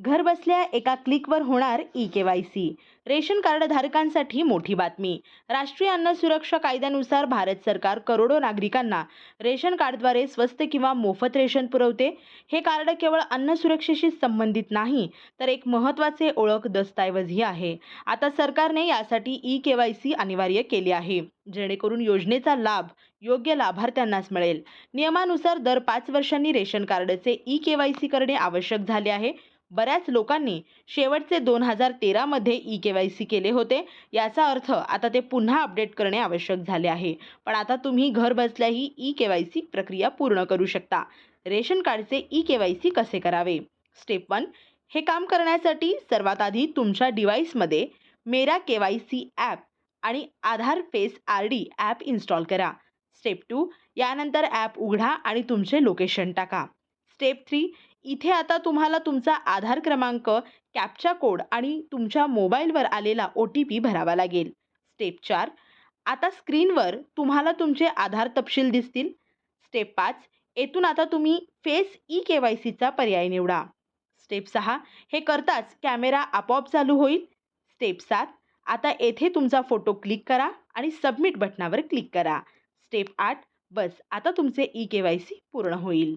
घर बसल्या एका क्लिकवर होणार E K Y C. Ration card धारकांसाठी मोठी बातमी. राष्ट्रीय अन्न सुरक्षा कायद्यानुसार भारत सरकार करोडो नागरिकांना रेशन कार्डद्वारे स्वस्त किंवा मोफत रेशन पुरवते. हे कार्ड केवळ अन्न सुरक्षेशी संबंधित नाही तर एक महत्त्वाचे ओळख दस्तऐवजही आहे. आता सरकारने यासाठी ई के वाय सी अनिवार्य केली आहे. जेणेकरून योजनेचा लाभ योग्य लाभार्थ्यांनाच मिळेल. नियमानुसार दर पाच वर्षांनी रेशन कार्डचे ई के वाय सी करणे आवश्यक झाले आहे. बऱ्याच लोकांनी शेवटचे दोन हजार तेरामध्ये ई के वाय सी केले होते. याचा अर्थ आता ते पुन्हा अपडेट करणे आवश्यक झाले आहे. पण आता तुम्ही घर बसल्याही ई के वाय सी प्रक्रिया पूर्ण करू शकता. रेशन कार्डचे ई के वाय सी कसे करावे? स्टेप वन हे काम करण्यासाठी सर्वात आधी तुमच्या डिव्हाइसमध्ये मेरा के वाय सी ॲप आणि Aadhaar face R D app install करा. स्टेप टू यानंतर ॲप उघडा आणि तुमचे लोकेशन टाका. स्टेप थ्री इथे आता तुम्हाला तुमचा आधार क्रमांक कॅपचा कोड आणि तुमच्या मोबाईलवर आलेला ओ टी पी भरावा लागेल. स्टेप चार. आता स्क्रीनवर तुम्हाला तुमचे आधार तपशील दिसतील. स्टेप पाच. येथून आता तुम्ही फेस ई के वाय सीचा पर्याय निवडा. स्टेप सहा. हे करताच कॅमेरा आपोआप चालू होईल. स्टेप सात. आता येथे तुमचा फोटो क्लिक करा आणि सबमिट बटनावर क्लिक करा. स्टेप आठ. बस. आता तुमचे ई के वाय सी पूर्ण होईल.